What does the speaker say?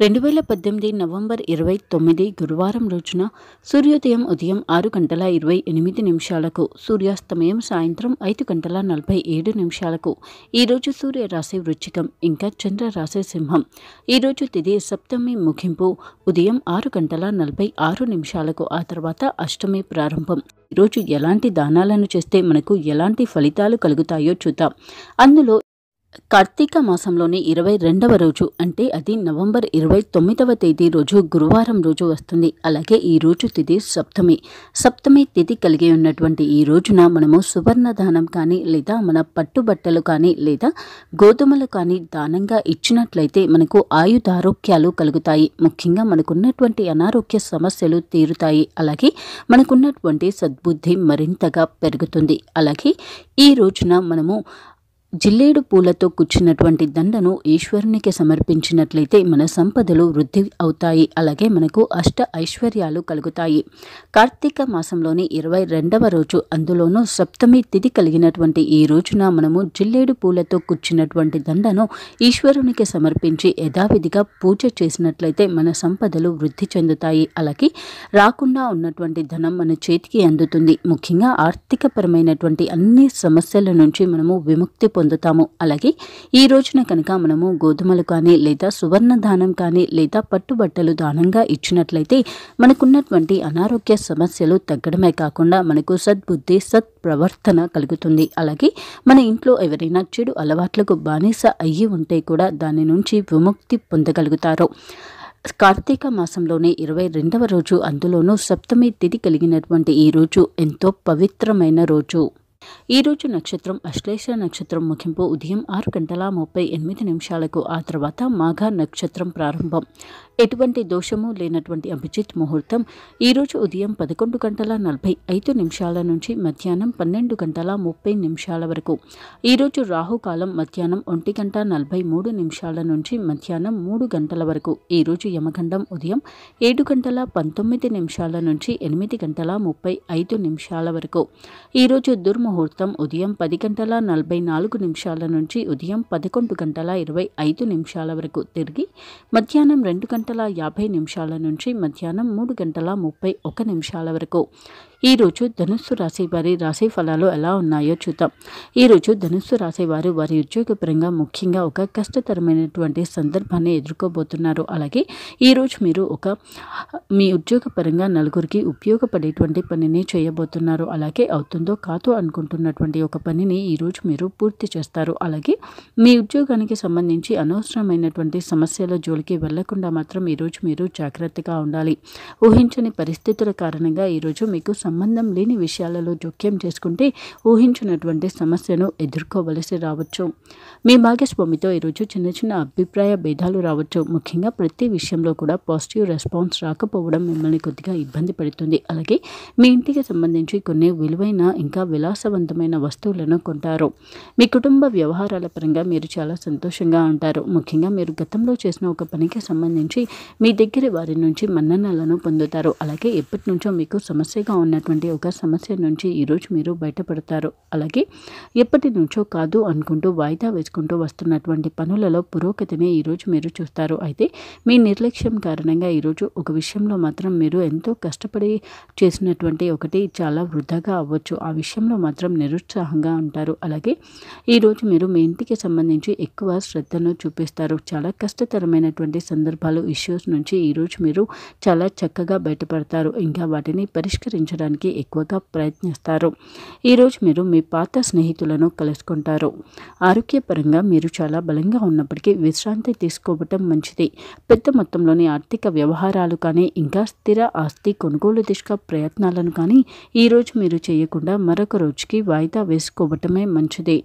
రెండు వేల పద్దెనిమిది నవంబర్ ఇరవై తొమ్మిది గురువారం రోజున సూర్యోదయం ఉదయం ఆరు గంటల ఇరవై ఎనిమిది నిమిషాలకు సూర్యాస్తమయం సాయంత్రం ఐదు గంటల నలభై ఏడు నిమిషాలకు. ఈరోజు సూర్య రాశి వృచ్చికం ఇంకా చంద్ర రాశి సింహం. ఈరోజు తిది సప్తమి ముగింపు ఉదయం ఆరు గంటల నలభై ఆరు నిమిషాలకు ఆ తర్వాత అష్టమి ప్రారంభం. ఈరోజు ఎలాంటి దానాలను చేస్తే మనకు ఎలాంటి ఫలితాలు కలుగుతాయో చూద్దాం. అందులో కార్తీక మాసంలోని ఇరవై రెండవ రోజు అంటే అది నవంబర్ ఇరవై తొమ్మిదవ తేదీ రోజు గురువారం రోజు వస్తుంది. అలాగే ఈ రోజు తిథి సప్తమి. సప్తమి తిథి కలిగి ఉన్నటువంటి ఈ రోజున మనము సువర్ణ దానం కానీ లేదా మన పట్టుబట్టలు కానీ లేదా గోధుమలు కానీ దానంగా ఇచ్చినట్లయితే మనకు ఆయుధారోగ్యాలు కలుగుతాయి. ముఖ్యంగా మనకున్నటువంటి అనారోగ్య సమస్యలు తీరుతాయి. అలాగే మనకున్నటువంటి సద్బుద్ధి మరింతగా పెరుగుతుంది. అలాగే ఈ రోజున మనము జిల్లేడు పూలతో కూర్చున్నటువంటి దండను ఈశ్వరునికి సమర్పించినట్లయితే మన సంపదలు వృద్ధి అవుతాయి. అలాగే మనకు అష్ట ఐశ్వర్యాలు కలుగుతాయి. కార్తీక మాసంలోని ఇరవై రెండవ రోజు అందులోనూ సప్తమి తిథి కలిగినటువంటి ఈ రోజున మనము జిల్లేడు పూలతో కూర్చున్నటువంటి దండను ఈశ్వరునికి సమర్పించి యథావిధిగా పూజ చేసినట్లయితే మన సంపదలు వృద్ధి చెందుతాయి. అలాగే రాకుండా ఉన్నటువంటి ధనం మన చేతికి అందుతుంది. ముఖ్యంగా ఆర్థికపరమైనటువంటి అన్ని సమస్యల నుంచి మనము విముక్తి పొందుతాము. అలాగే ఈ రోజున కనుక మనము గోధుమలు కానీ లేదా సువర్ణ దానం కానీ లేదా పట్టుబట్టలు దానంగా ఇచ్చినట్లయితే మనకున్నటువంటి అనారోగ్య సమస్యలు తగ్గడమే కాకుండా మనకు సద్బుద్ధి సత్ ప్రవర్తన కలుగుతుంది. అలాగే మన ఇంట్లో ఎవరైనా చెడు అలవాట్లకు బానిస అయ్యి ఉంటే కూడా దాని నుంచి విముక్తి పొందగలుగుతారు. కార్తీక మాసంలోనే ఇరవై రెండవ రోజు అందులోనూ సప్తమి తిథి కలిగినటువంటి ఈ రోజు ఎంతో పవిత్రమైన రోజు. ఈ రోజు నక్షత్రం అశ్లేష నక్షత్రం ముగింపు ఉదయం ఆరు గంటల ముప్పై ఎనిమిది నిమిషాలకు ఆ తర్వాత మాఘ నక్షత్రం ప్రారంభం. ఎటువంటి దోషము లేనటువంటి అభిజిత్ ముహూర్తం ఈరోజు ఉదయం పదకొండు గంటల నలభై ఐదు నిమిషాల నుంచి మధ్యాహ్నం పన్నెండు గంటల ముప్పై నిమిషాల వరకు. ఈరోజు రాహుకాలం మధ్యాహ్నం ఒంటి గంట నలభై మూడు నిమిషాల నుంచి మధ్యాహ్నం మూడు గంటల వరకు. ఈరోజు యమగండం ఉదయం ఏడు గంటల పంతొమ్మిది నిమిషాల నుంచి ఎనిమిది గంటల ముప్పై ఐదు నిమిషాల వరకు. ఈరోజు దుర్ముహూర్తం ఉదయం పది గంటల నలభై నాలుగు నిమిషాల నుంచి ఉదయం పదకొండు గంటల ఇరవై ఐదు నిమిషాల వరకు తిరిగి మధ్యాహ్నం రెండు గంటల యాభై నిమిషాల నుంచి మధ్యాహ్నం మూడు గంటల ముప్పై ఒక నిమిషాల వరకు. ఈరోజు ధనుస్సు రాశి వారి రాశి ఫలాలు ఎలా ఉన్నాయో చూద్దాం. ఈరోజు ధనుస్సు రాశి వారు వారి ఉద్యోగపరంగా ముఖ్యంగా ఒక కష్టతరమైనటువంటి సందర్భాన్ని ఎదుర్కోబోతున్నారు. అలాగే ఈరోజు మీరు ఒక మీ ఉద్యోగపరంగా నలుగురికి ఉపయోగపడేటువంటి పనిని చేయబోతున్నారు. అలాగే అవుతుందో కాదో అనుకుంటున్నటువంటి ఒక పనిని ఈరోజు మీరు పూర్తి చేస్తారు. అలాగే మీ ఉద్యోగానికి సంబంధించి అనవసరమైనటువంటి సమస్యల జోలికి వెళ్ళకుండా మాత్రం ఈరోజు మీరు జాగ్రత్తగా ఉండాలి. ఊహించని పరిస్థితుల కారణంగా ఈరోజు మీకు సంబంధం లేని విషయాలలో జోక్యం చేసుకుంటే ఊహించినటువంటి సమస్యను ఎదుర్కోవలసి రావచ్చు. మీ భాగస్వామితో ఈరోజు చిన్న చిన్న అభిప్రాయ భేదాలు రావచ్చు. ముఖ్యంగా ప్రతి విషయంలో కూడా పాజిటివ్ రెస్పాన్స్ రాకపోవడం మిమ్మల్ని కొద్దిగా ఇబ్బంది పెడుతుంది. అలాగే మీ ఇంటికి సంబంధించి కొన్ని విలువైన ఇంకా విలాసవంతమైన వస్తువులను కొంటారు. మీ కుటుంబ వ్యవహారాల పరంగా మీరు చాలా సంతోషంగా ఉంటారు. ముఖ్యంగా మీరు గతంలో చేసిన ఒక పనికి సంబంధించి మీ దగ్గర వారి నుంచి మన్ననలను పొందుతారు. అలాగే ఎప్పటి నుంచో మీకు సమస్యగా ఉన్నటువంటి ఒక సమస్య నుంచి ఈరోజు మీరు బయటపడతారు. అలాగే ఎప్పటి నుంచో కాదు అనుకుంటూ వాయిదా వేసుకుంటూ వస్తున్నటువంటి పనులలో పురోగతిని ఈరోజు మీరు చూస్తారు. అయితే మీ నిర్లక్ష్యం కారణంగా ఈరోజు ఒక విషయంలో మాత్రం మీరు ఎంతో కష్టపడి చేసినటువంటి ఒకటి చాలా వృధాగా అవ్వచ్చు. ఆ విషయంలో మాత్రం నిరుత్సాహంగా ఉంటారు. అలాగే ఈరోజు మీరు మీ ఇంటికి సంబంధించి ఎక్కువ శ్రద్ధను చూపిస్తారు. చాలా కష్టతరమైనటువంటి సందర్భాలు ఇష్యూస్ నుంచి ఈరోజు మీరు చాలా చక్కగా బయటపడతారు. ఇంకా వాటిని పరిష్కరించడానికి ఎక్కువగా ప్రయత్నిస్తారు. ఈరోజు మీరు మీ పాత స్నేహితులను కలుసుకుంటారు. ఆరోగ్యపరంగా మీరు చాలా బలంగా ఉన్నప్పటికీ విశ్రాంతి తీసుకోవటం మంచిది. పెద్ద మొత్తంలోని ఆర్థిక వ్యవహారాలు కానీ ఇంకా స్థిర ఆస్తి కొనుగోలు దిశగా ప్రయత్నాలను కానీ ఈరోజు మీరు చేయకుండా మరొక రోజుకి వాయిదా వేసుకోవటమే మంచిది.